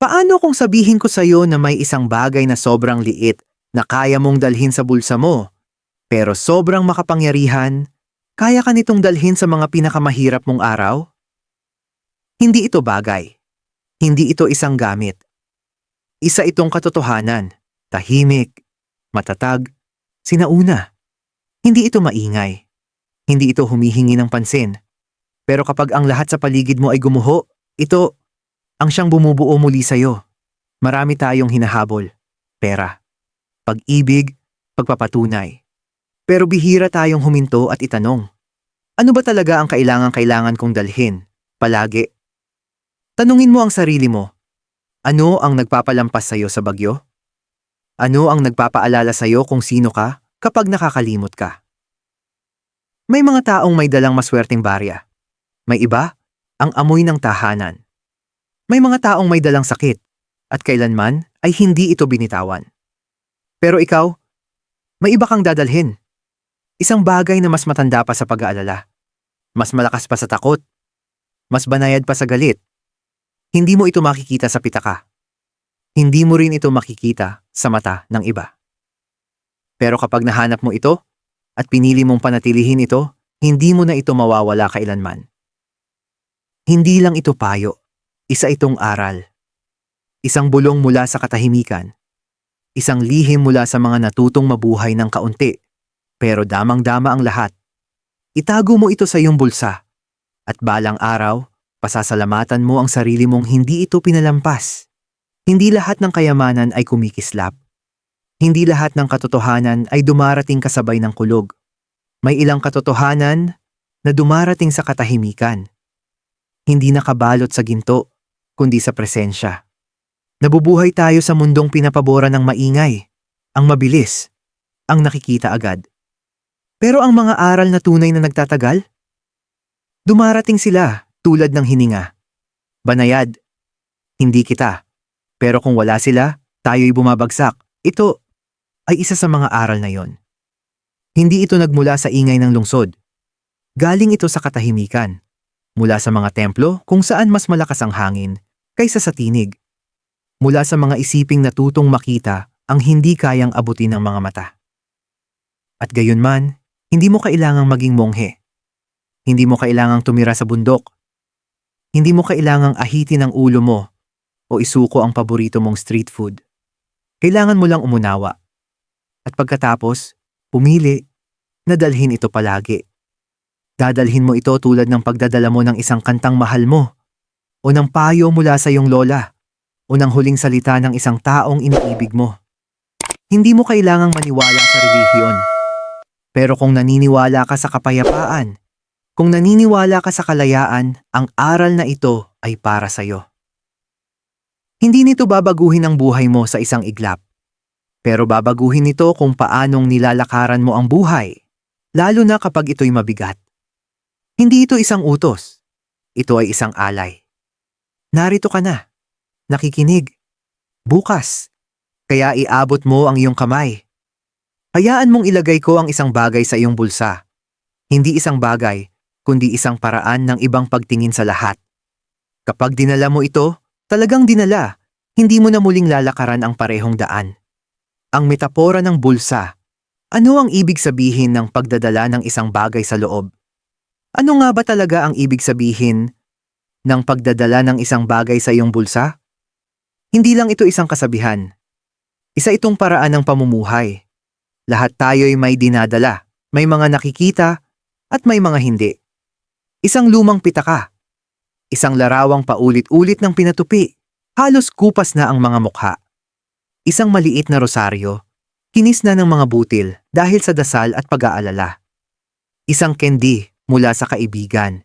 Paano kung sabihin ko sa'yo na may isang bagay na sobrang liit na kaya mong dalhin sa bulsa mo, pero sobrang makapangyarihan, kaya ka nitong dalhin sa mga pinakamahirap mong araw? Hindi ito bagay. Hindi ito isang gamit. Isa itong katotohanan, tahimik, matatag, sinauna. Hindi ito maingay. Hindi ito humihingi ng pansin. Pero kapag ang lahat sa paligid mo ay gumuho, ito ang siyang bumubuo muli sa'yo. Marami tayong hinahabol. Pera. Pag-ibig, pagpapatunay. Pero bihira tayong huminto at itanong. Ano ba talaga ang kailangan-kailangan kong dalhin? Palagi. Tanungin mo ang sarili mo. Ano ang nagpapalampas sa'yo sa bagyo? Ano ang nagpapaalala sa'yo kung sino ka kapag nakakalimot ka? May mga taong may dalang maswerteng barya. May iba, ang amoy ng tahanan. May mga taong may dalang sakit at kailanman ay hindi ito binitawan. Pero ikaw, may iba kang dadalhin. Isang bagay na mas matanda pa sa pag-aalala. Mas malakas pa sa takot. Mas banayad pa sa galit. Hindi mo ito makikita sa pitaka. Hindi mo rin ito makikita sa mata ng iba. Pero kapag nahanap mo ito at pinili mong panatilihin ito, hindi mo na ito mawawala kailanman. Hindi lang ito payo, isa itong aral. Isang bulong mula sa katahimikan. Isang lihim mula sa mga natutong mabuhay ng kaunti. Pero damang-dama ang lahat. Itago mo ito sa iyong bulsa. At balang araw, pasasalamatan mo ang sarili mong hindi ito pinalampas. Hindi lahat ng kayamanan ay kumikislap. Hindi lahat ng katotohanan ay dumarating kasabay ng kulog. May ilang katotohanan na dumarating sa katahimikan. Hindi nakabalot sa ginto, kundi sa presensya. Nabubuhay tayo sa mundong pinapabora ng maingay, ang mabilis, ang nakikita agad. Pero ang mga aral na tunay na nagtatagal? Dumarating sila tulad ng hininga. Banayad, hindi kita. Pero kung wala sila, tayo'y bumabagsak. Ito ay isa sa mga aral na yon. Hindi ito nagmula sa ingay ng lungsod. Galing ito sa katahimikan. Mula sa mga templo kung saan mas malakas ang hangin kaysa sa tinig. Mula sa mga isiping natutong makita ang hindi kayang abutin ng mga mata. At gayon man, hindi mo kailangang maging monghe. Hindi mo kailangang tumira sa bundok. Hindi mo kailangang ahitin ang ulo mo o isuko ang paborito mong street food. Kailangan mo lang umunawa. At pagkatapos, pumili na dalhin ito palagi. Dadalhin mo ito tulad ng pagdadala mo ng isang kantang mahal mo o ng payo mula sa iyong lola o ng huling salita ng isang taong iniibig mo. Hindi mo kailangang maniwala sa relihiyon. Pero kung naniniwala ka sa kapayapaan, kung naniniwala ka sa kalayaan, ang aral na ito ay para sa iyo. Hindi nito babaguhin ang buhay mo sa isang iglap. Pero babaguhin nito kung paanong nilalakaran mo ang buhay, lalo na kapag ito'y mabigat. Hindi ito isang utos. Ito ay isang alay. Narito ka na. Nakikinig. Bukas. Kaya iabot mo ang iyong kamay. Hayaan mong ilagay ko ang isang bagay sa iyong bulsa. Hindi isang bagay, kundi isang paraan ng ibang pagtingin sa lahat. Kapag dinala mo ito, talagang dinala. Hindi mo na muling lalakaran ang parehong daan. Ang metapora ng bulsa. Ano ang ibig sabihin ng pagdadala ng isang bagay sa loob? Ano nga ba talaga ang ibig sabihin ng pagdadala ng isang bagay sa iyong bulsa? Hindi lang ito isang kasabihan. Isa itong paraan ng pamumuhay. Lahat tayo'y may dinadala, may mga nakikita, at may mga hindi. Isang lumang pitaka. Isang larawang paulit-ulit ng pinatupi. Halos kupas na ang mga mukha. Isang maliit na rosaryo. Kinis na ng mga butil dahil sa dasal at pag-aalala. Isang kendi mula sa kaibigan.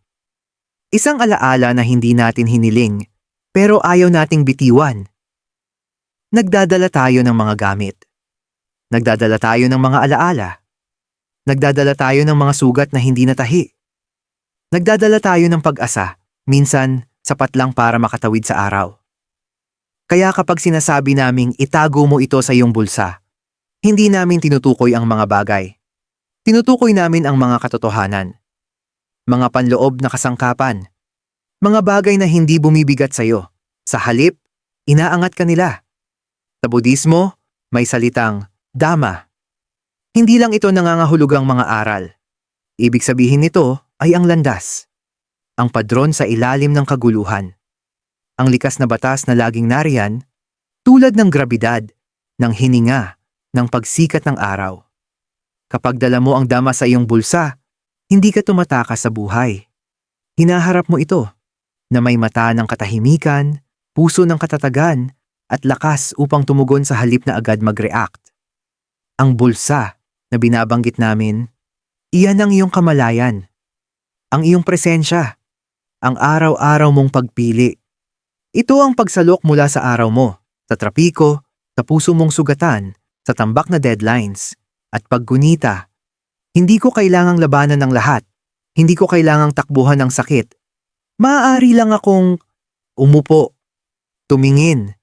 Isang alaala na hindi natin hiniling, pero ayaw nating bitiwan. Nagdadala tayo ng mga gamit. Nagdadala tayo ng mga alaala. Nagdadala tayo ng mga sugat na hindi natahi. Nagdadala tayo ng pag-asa, minsan sapat lang para makatawid sa araw. Kaya kapag sinasabi naming itago mo ito sa iyong bulsa, hindi namin tinutukoy ang mga bagay. Tinutukoy namin ang mga katotohanan. Mga panloob na kasangkapan. Mga bagay na hindi bumibigat sa iyo. Sa halip, inaangat ka nila. Sa Budismo, may salitang Dama. Hindi lang ito nangangahulugang mga aral. Ibig sabihin nito ay ang landas. Ang padron sa ilalim ng kaguluhan. Ang likas na batas na laging nariyan, tulad ng grabidad, ng hininga, ng pagsikat ng araw. Kapag dala mo ang dama sa iyong bulsa, hindi ka tumatakas sa buhay. Hinaharap mo ito, na may mata ng katahimikan, puso ng katatagan, at lakas upang tumugon sa halip na agad mag-react. Ang bulsa na binabanggit namin, iyan ang iyong kamalayan. Ang iyong presensya. Ang araw-araw mong pagpili. Ito ang pagsalok mula sa araw mo, sa trapiko, sa puso mong sugatan, sa tambak na deadlines, at paggunita. Hindi ko kailangang labanan ng lahat. Hindi ko kailangang takbuhan ng sakit. Maaari lang akong umupo, tumingin,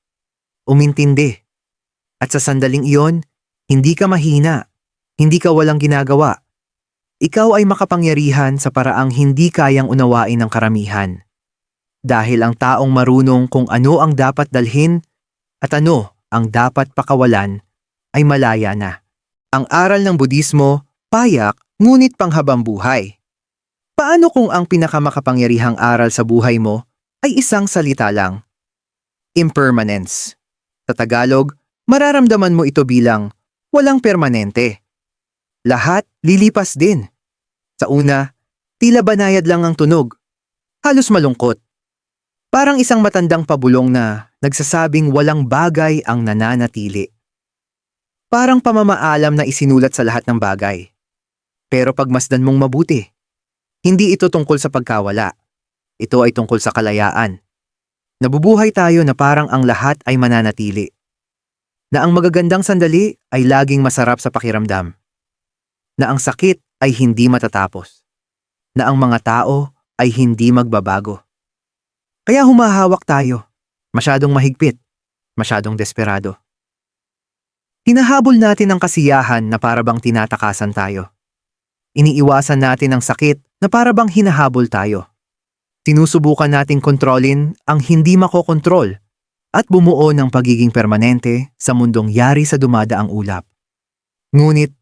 umintindi. At sa sandaling iyon, hindi ka mahina, hindi ka walang ginagawa. Ikaw ay makapangyarihan sa paraang hindi kayang unawain ng karamihan. Dahil ang taong marunong kung ano ang dapat dalhin at ano ang dapat pakawalan ay malaya na. Ang aral ng Budismo, payak ngunit panghabang buhay. Paano kung ang pinakamakapangyarihang aral sa buhay mo ay isang salita lang? Impermanence. Sa Tagalog, mararamdaman mo ito bilang walang permanente. Lahat lilipas din. Sa una, tila banayad lang ang tunog. Halos malungkot. Parang isang matandang pabulong na nagsasabing walang bagay ang nananatili. Parang pamamaalam na isinulat sa lahat ng bagay. Pero pagmasdan mong mabuti, hindi ito tungkol sa pagkawala. Ito ay tungkol sa kalayaan. Nabubuhay tayo na parang ang lahat ay mananatili. Na ang magagandang sandali ay laging masarap sa pakiramdam. Na ang sakit ay hindi matatapos. Na ang mga tao ay hindi magbabago. Kaya humahawak tayo. Masyadong mahigpit. Masyadong desperado. Hinahabol natin ang kasiyahan na parabang tinatakasan tayo. Iniiwasan natin ang sakit na parabang hinahabol tayo. Sinusubukan nating kontrolin ang hindi makokontrol at bumuo ng pagiging permanente sa mundong yari sa dumadaang ulap. Ngunit,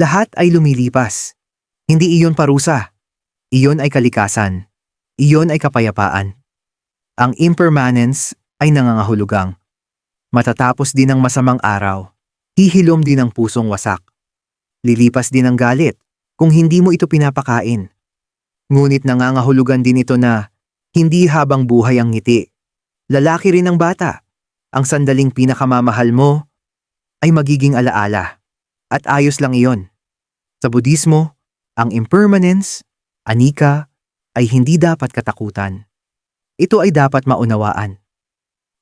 lahat ay lumilipas. Hindi iyon parusa. Iyon ay kalikasan. Iyon ay kapayapaan. Ang impermanence ay nangangahulugang. Matatapos din ang masamang araw. Hihilom din ang pusong wasak. Lilipas din ang galit kung hindi mo ito pinapakain. Ngunit nangangahulugan din ito na hindi habang buhay ang ngiti. Lalaki rin ang bata. Ang sandaling pinakamamahal mo ay magiging alaala. At ayos lang iyon. Sa Budismo, ang impermanence, anika, ay hindi dapat katakutan. Ito ay dapat maunawaan.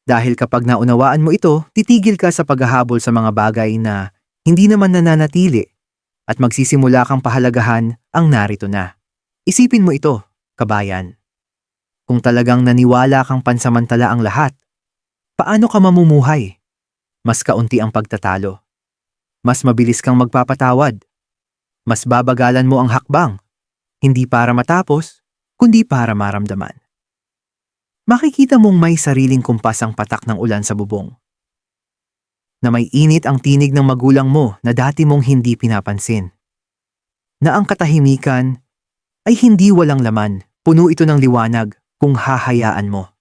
Dahil kapag naunawaan mo ito, titigil ka sa paghahabol sa mga bagay na hindi naman nananatili at magsisimula kang pahalagahan ang narito na. Isipin mo ito, kabayan. Kung talagang naniwala kang pansamantala ang lahat, paano ka mamumuhay? Mas kaunti ang pagtatalo. Mas mabilis kang magpapatawad. Mas babagalan mo ang hakbang. Hindi para matapos, kundi para maramdaman makikita mong may sariling kumpas ang patak ng ulan sa bubong. Na may init ang tinig ng magulang mo na dati mong hindi pinapansin. Na ang katahimikan ay hindi walang laman, puno ito ng liwanag kung hahayaan mo.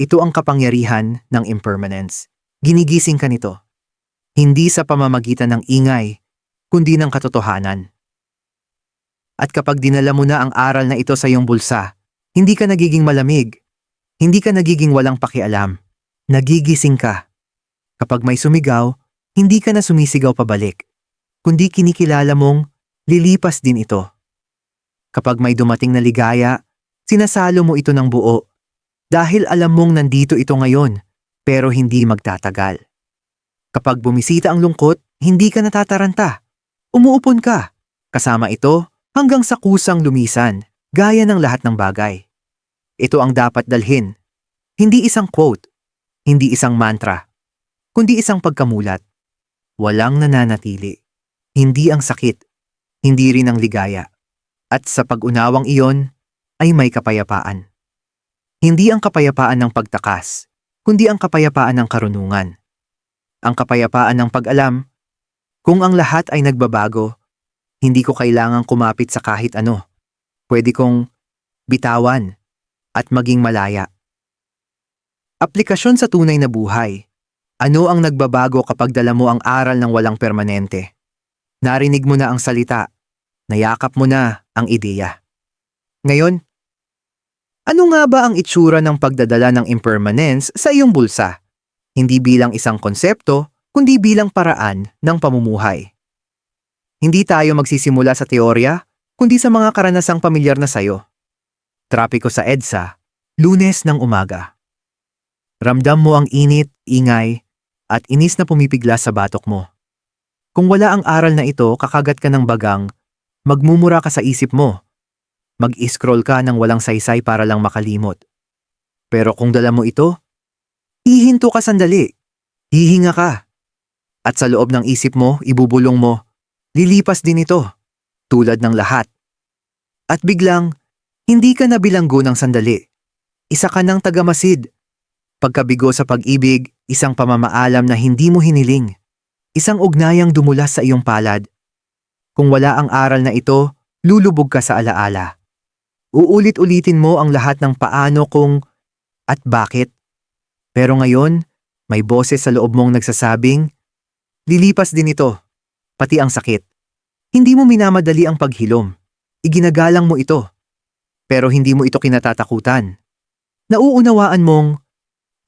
Ito ang kapangyarihan ng impermanence. Ginigising ka nito. Hindi sa pamamagitan ng ingay, kundi ng katotohanan. At kapag dinala mo na ang aral na ito sa iyong bulsa, hindi ka nagiging malamig, hindi ka nagiging walang pakialam. Nagigising ka. Kapag may sumigaw, hindi ka na sumisigaw pabalik, kundi kinikilala mong lilipas din ito. Kapag may dumating na ligaya, sinasalo mo ito ng buo dahil alam mong nandito ito ngayon pero hindi magtatagal. Kapag bumisita ang lungkot, hindi ka natataranta. Umuupon ka. Kasama ito hanggang sa kusang lumisan, gaya ng lahat ng bagay. Ito ang dapat dalhin. Hindi isang quote, hindi isang mantra, kundi isang pagkamulat. Walang nananatili. Hindi ang sakit, hindi rin ang ligaya. At sa pag-unawang iyon, ay may kapayapaan. Hindi ang kapayapaan ng pagtakas, kundi ang kapayapaan ng karunungan. Ang kapayapaan ng pag-alam, kung ang lahat ay nagbabago, hindi ko kailangang kumapit sa kahit ano. Pwede kong bitawan at maging malaya. Aplikasyon sa tunay na buhay. Ano ang nagbabago kapag dala mo ang aral ng walang permanente? Narinig mo na ang salita, nayakap mo na ang ideya. Ngayon, ano nga ba ang itsura ng pagdadala ng impermanence sa iyong bulsa? Hindi bilang isang konsepto, kundi bilang paraan ng pamumuhay. Hindi tayo magsisimula sa teorya, kundi sa mga karanasang pamilyar na sayo. Trapiko sa EDSA, lunes ng umaga. Ramdam mo ang init, ingay, at inis na pumipigla sa batok mo. Kung wala ang aral na ito, kakagat ka ng bagang, magmumura ka sa isip mo. Mag-scroll ka ng walang saysay para lang makalimot. Pero kung dala mo ito, hihinto ka sandali. Hihinga ka. At sa loob ng isip mo, ibubulong mo, lilipas din ito, tulad ng lahat. At biglang, hindi ka na bilanggo ng sandali. Isa ka ng tagamasid. Pagkabigo sa pag-ibig, isang pamamaalam na hindi mo hiniling. Isang ugnayang dumulas sa iyong palad. Kung wala ang aral na ito, lulubog ka sa alaala. Uulit-ulitin mo ang lahat ng paano kung at bakit. Pero ngayon, may boses sa loob mong nagsasabing, lilipas din ito, pati ang sakit. Hindi mo minamadali ang paghilom. Iginagalang mo ito. Pero hindi mo ito kinatatakutan. Nauunawaan mong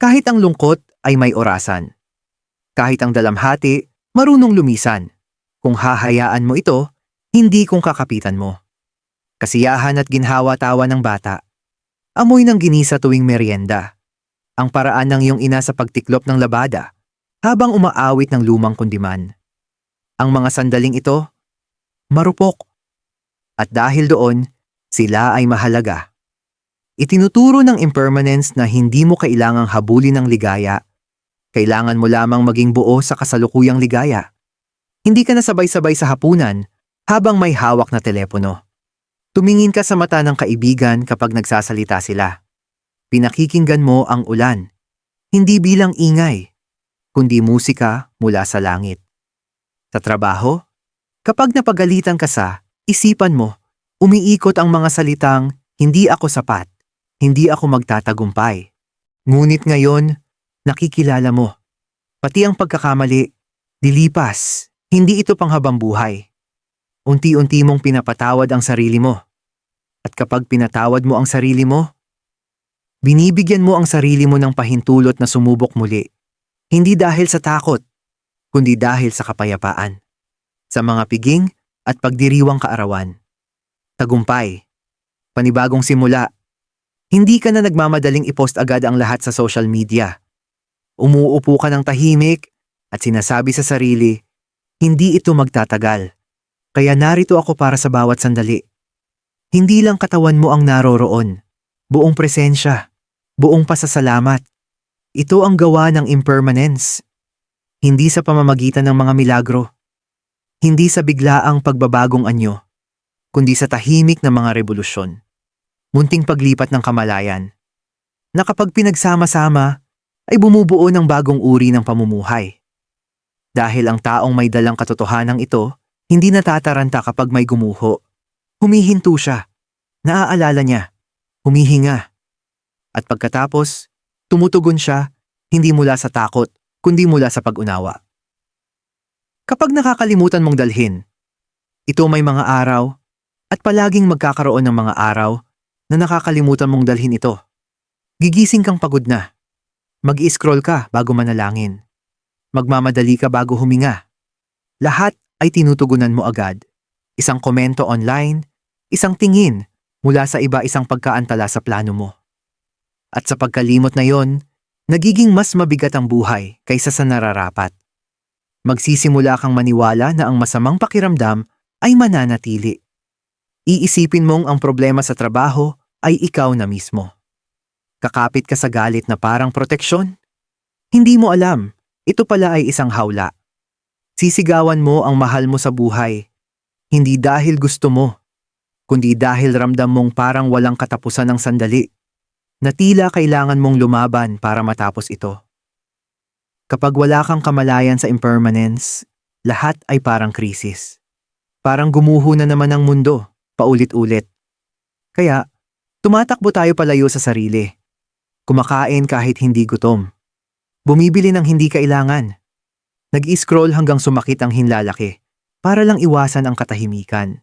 kahit ang lungkot ay may orasan. Kahit ang dalamhati, marunong lumisan. Kung hahayaan mo ito, hindi kung kakapitan mo. Kasiyahan at ginhawa-tawa ng bata. Amoy ng ginisa tuwing merienda. Ang paraan ng iyong ina sa pagtiklop ng labada habang umaawit ng lumang kundiman. Ang mga sandaling ito, marupok. At dahil doon, sila ay mahalaga. Itinuturo ng impermanence na hindi mo kailangang habulin ng ligaya. Kailangan mo lamang maging buo sa kasalukuyang ligaya. Hindi ka na sabay-sabay sa hapunan habang may hawak na telepono. Tumingin ka sa mata ng kaibigan kapag nagsasalita sila. Pinakikinggan mo ang ulan, hindi bilang ingay, kundi musika mula sa langit. Sa trabaho, kapag napagalitan ka sa, isipan mo, umiikot ang mga salitang, hindi ako sapat, hindi ako magtatagumpay. Ngunit ngayon, nakikilala mo. Pati ang pagkakamali, dilipas, hindi ito panghabang buhay. Unti-unti mong pinapatawad ang sarili mo. At kapag pinatawad mo ang sarili mo, binibigyan mo ang sarili mo ng pahintulot na sumubok muli. Hindi dahil sa takot, kundi dahil sa kapayapaan. Sa mga piging at pagdiriwang kaarawan. Tagumpay. Panibagong simula. Hindi ka na nagmamadaling ipost agad ang lahat sa social media. Umuupo ka ng tahimik at sinasabi sa sarili, hindi ito magtatagal. Kaya narito ako para sa bawat sandali. Hindi lang katawan mo ang naroroon, buong presensya, buong pasasalamat. Ito ang gawa ng impermanence. Hindi sa pamamagitan ng mga milagro. Hindi sa biglaang pagbabagong anyo, kundi sa tahimik na mga revolusyon. Munting paglipat ng kamalayan. Na kapag pinagsama-sama, ay bumubuo ng bagong uri ng pamumuhay. Dahil ang taong may dalang katotohanan ito, hindi natataranta kapag may gumuho. Humihinto siya. Naaalala niya. Humihinga. At pagkatapos, tumutugon siya, hindi mula sa takot, kundi mula sa pag-unawa. Kapag nakakalimutan mong dalhin, ito may mga araw at palaging magkakaroon ng mga araw na nakakalimutan mong dalhin ito. Gigising kang pagod na. Mag-i-scroll ka bago manalangin. Magmamadali ka bago huminga. Lahat ay tinutugunan mo agad. Isang komento online, isang tingin mula sa iba isang pagkaantala sa plano mo. At sa pagkalimot na yon, nagiging mas mabigat ang buhay kaysa sa nararapat. Magsisimula kang maniwala na ang masamang pakiramdam ay mananatili. Iisipin mong ang problema sa trabaho ay ikaw na mismo. Kakapit ka sa galit na parang proteksyon? Hindi mo alam, ito pala ay isang hawla. Sisigawan mo ang mahal mo sa buhay. Hindi dahil gusto mo, kundi dahil ramdam mong parang walang katapusan ng sandali. na tila kailangan mong lumaban para matapos ito. Kapag wala kang kamalayan sa impermanence, lahat ay parang krisis. Parang gumuho na naman ang mundo, paulit-ulit. Kaya, tumatakbo tayo palayo sa sarili. Kumakain kahit hindi gutom. Bumibili ng hindi kailangan. Nag-scroll hanggang sumakit ang hinlalaki para lang iwasan ang katahimikan.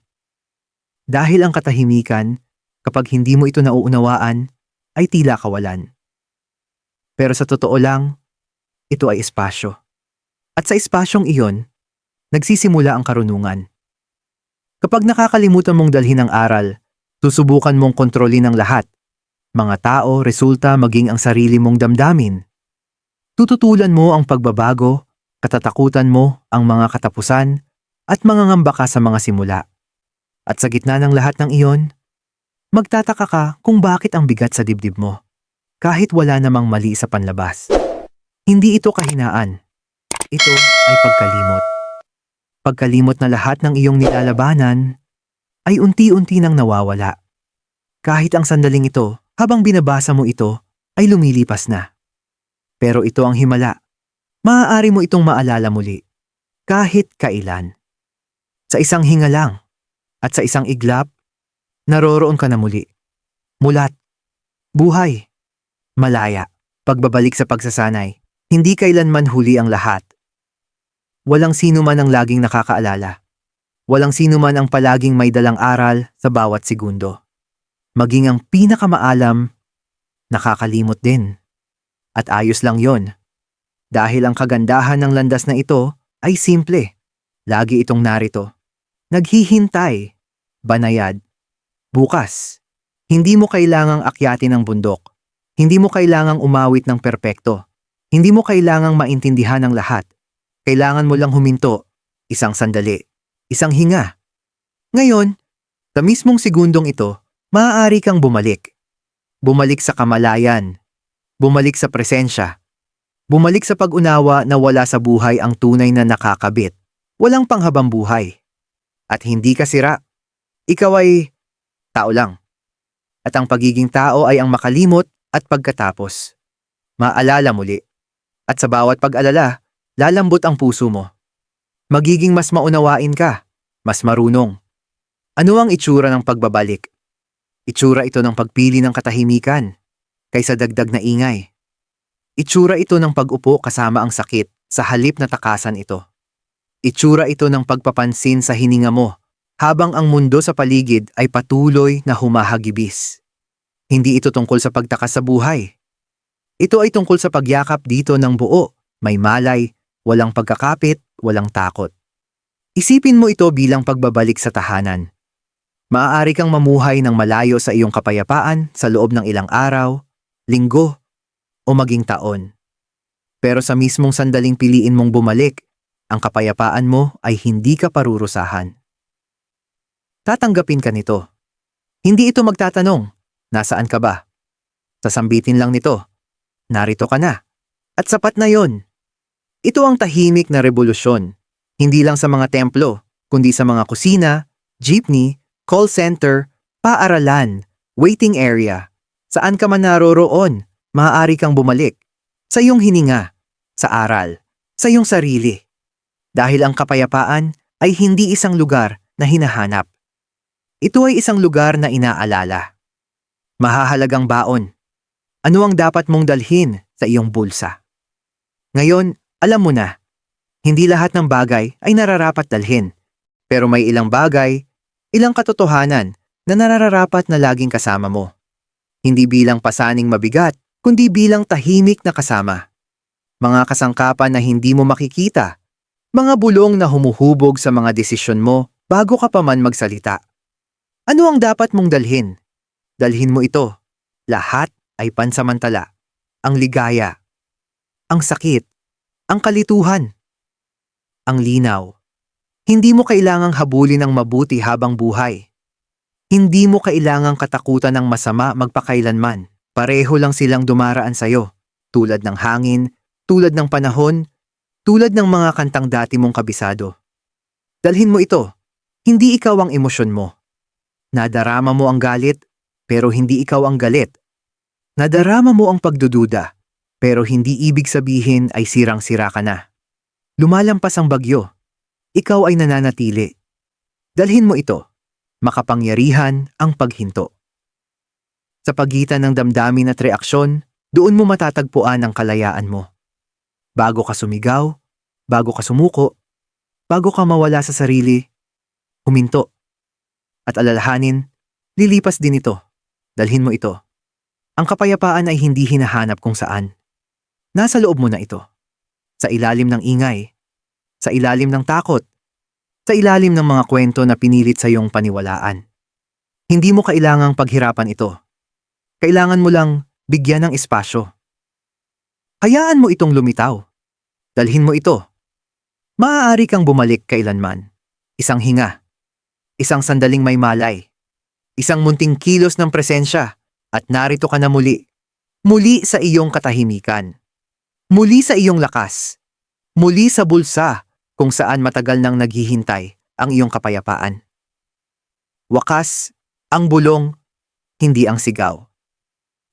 Dahil ang katahimikan, kapag hindi mo ito nauunawaan, ay tila kawalan. Pero sa totoo lang, ito ay espasyo. At sa espasyong iyon, nagsisimula ang karunungan. Kapag nakakalimutan mong dalhin ang aral, susubukan mong kontrolin ang lahat. Mga tao, resulta, maging ang sarili mong damdamin. Tututulan mo ang pagbabago, katatakutan mo ang mga katapusan, at mga ngamba ka sa mga simula. At sa gitna ng lahat ng iyon, magtataka ka kung bakit ang bigat sa dibdib mo, kahit wala namang mali sa panlabas. Hindi ito kahinaan. Ito ay pagkalimot. Pagkalimot na lahat ng iyong nilalabanan ay unti-unti nang nawawala. Kahit ang sandaling ito, habang binabasa mo ito, ay lumilipas na. Pero ito ang himala. Maaari mo itong maalala muli, kahit kailan. Sa isang hinga lang, at sa isang iglap, naroroon ka na muli. Mulat, buhay, malaya, pagbabalik sa pagsasanay. Hindi kailanman huli ang lahat. Walang sino man ang laging nakakaalala. Walang sino man ang palaging may dalang aral sa bawat segundo. Maging ang pinakamaalam, nakakalimot din. At ayos lang yon. Dahil ang kagandahan ng landas na ito ay simple. Lagi itong narito. Naghihintay. Banayad. Bukas. Hindi mo kailangang akyatin ang bundok. Hindi mo kailangang umawit ng perpekto. Hindi mo kailangang maintindihan ang lahat. Kailangan mo lang huminto. Isang sandali. Isang hinga. Ngayon, sa mismong segundong ito, maaari kang bumalik. Bumalik sa kamalayan. Bumalik sa presensya. Bumalik sa pag-unawa na wala sa buhay ang tunay na nakakabit. Walang panghabang buhay. At hindi ka sira. Ikaw ay tao lang. At ang pagiging tao ay ang makalimot at pagkatapos. Maalala muli. At sa bawat pag-alala, lalambot ang puso mo. Magiging mas maunawain ka, mas marunong. Ano ang itsura ng pagbabalik? Itsura ito ng pagpili ng katahimikan, kaysa dagdag na ingay. Itsura ito ng pag-upo kasama ang sakit sa halip na takasan ito. Itsura ito ng pagpapansin sa hininga mo habang ang mundo sa paligid ay patuloy na humahagibis. Hindi ito tungkol sa pagtakas sa buhay. Ito ay tungkol sa pagyakap dito ng buo, may malay, walang pagkakapit, walang takot. Isipin mo ito bilang pagbabalik sa tahanan. Maaari kang mamuhay ng malayo sa iyong kapayapaan sa loob ng ilang araw, linggo, o maging taon. Pero sa mismong sandaling piliin mong bumalik, ang kapayapaan mo ay hindi ka parurusahan. Tatanggapin ka nito. Hindi ito magtatanong, nasaan ka ba? Sasambitin lang nito, narito ka na. At sapat na yon. Ito ang tahimik na revolusyon, hindi lang sa mga templo, kundi sa mga kusina, jeepney, call center, paaralan, waiting area. Saan ka man naroroon, maaari kang bumalik. Sa iyong hininga, sa aral, sa iyong sarili. Dahil ang kapayapaan ay hindi isang lugar na hinahanap. Ito ay isang lugar na inaalala. Mahahalagang baon. Ano ang dapat mong dalhin sa iyong bulsa? Ngayon, alam mo na, hindi lahat ng bagay ay nararapat dalhin. Pero may ilang bagay, ilang katotohanan na nararapat na laging kasama mo. Hindi bilang pasaning mabigat, kundi bilang tahimik na kasama. Mga kasangkapan na hindi mo makikita. Mga bulong na humuhubog sa mga desisyon mo bago ka pa man magsalita. Ano ang dapat mong dalhin? Dalhin mo ito. Lahat ay pansamantala. Ang ligaya. Ang sakit. Ang kalituhan. Ang linaw. Hindi mo kailangang habulin ng mabuti habang buhay. Hindi mo kailangang katakutan ng masama magpakailanman. Pareho lang silang dumaraan sa'yo. Tulad ng hangin, tulad ng panahon, tulad ng mga kantang dati mong kabisado. Dalhin mo ito. Hindi ikaw ang emosyon mo. Nadarama mo ang galit, pero hindi ikaw ang galit. Nadarama mo ang pagdududa, pero hindi ibig sabihin ay sirang-sira ka na. Lumalampas ang bagyo. Ikaw ay nananatili. Dalhin mo ito. Makapangyarihan ang paghinto. Sa pagitan ng damdamin at reaksyon, doon mo matatagpuan ang kalayaan mo. Bago ka sumigaw, bago ka sumuko, bago ka mawala sa sarili, huminto. At alalahanin, lilipas din ito. Dalhin mo ito. Ang kapayapaan ay hindi hinahanap kung saan. Nasa loob mo na ito. Sa ilalim ng ingay. Sa ilalim ng takot. Sa ilalim ng mga kwento na pinilit sa iyong paniwalaan. Hindi mo kailangang paghirapan ito. Kailangan mo lang bigyan ng espasyo. Hayaan mo itong lumitaw. Dalhin mo ito. Maaari kang bumalik kailanman. Isang hinga. Isang sandaling may malay. Isang munting kilos ng presensya at narito ka na muli. Muli sa iyong katahimikan. Muli sa iyong lakas. Muli sa bulsa kung saan matagal nang naghihintay ang iyong kapayapaan. Wakas, ang bulong, hindi ang sigaw.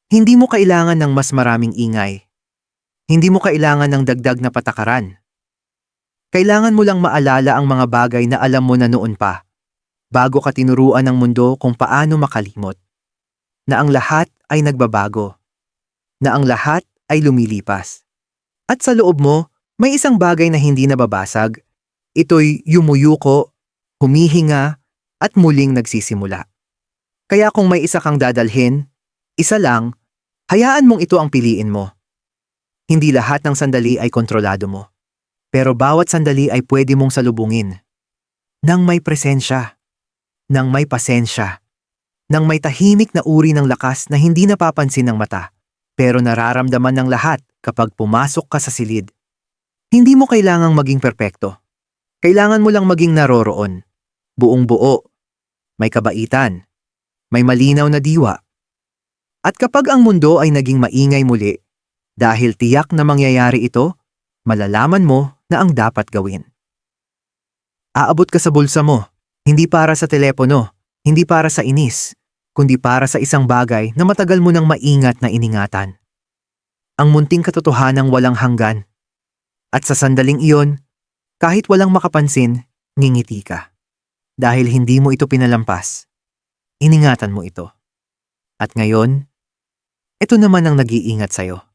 Hindi mo kailangan ng mas maraming ingay. Hindi mo kailangan ng dagdag na patakaran. Kailangan mo lang maalala ang mga bagay na alam mo na noon pa, bago ka tinuruan ng mundo kung paano makalimot. Na ang lahat ay nagbabago. Na ang lahat ay lumilipas. At sa loob mo, may isang bagay na hindi nababasag. Ito'y yumuyuko, humihinga, at muling nagsisimula. Kaya kung may isa kang dadalhin, isa lang, hayaan mong ito ang piliin mo. Hindi lahat ng sandali ay kontrolado mo. Pero bawat sandali ay pwede mong salubungin. Nang may presensya. Nang may pasensya. Nang may tahimik na uri ng lakas na hindi napapansin ng mata. Pero nararamdaman ng lahat kapag pumasok ka sa silid. Hindi mo kailangang maging perpekto. Kailangan mo lang maging naroroon. Buong buo. May kabaitan. May malinaw na diwa. At kapag ang mundo ay naging maingay muli, dahil tiyak na mangyayari ito, malalaman mo na ang dapat gawin. Aabot ka sa bulsa mo, hindi para sa telepono, hindi para sa inis, kundi para sa isang bagay na matagal mo nang maingat na iningatan. Ang munting katotohanang walang hanggan. At sa sandaling iyon, kahit walang makapansin, ngingiti ka. Dahil hindi mo ito pinalampas. Iningatan mo ito. At ngayon, ito naman ang nag-iingat sa'yo.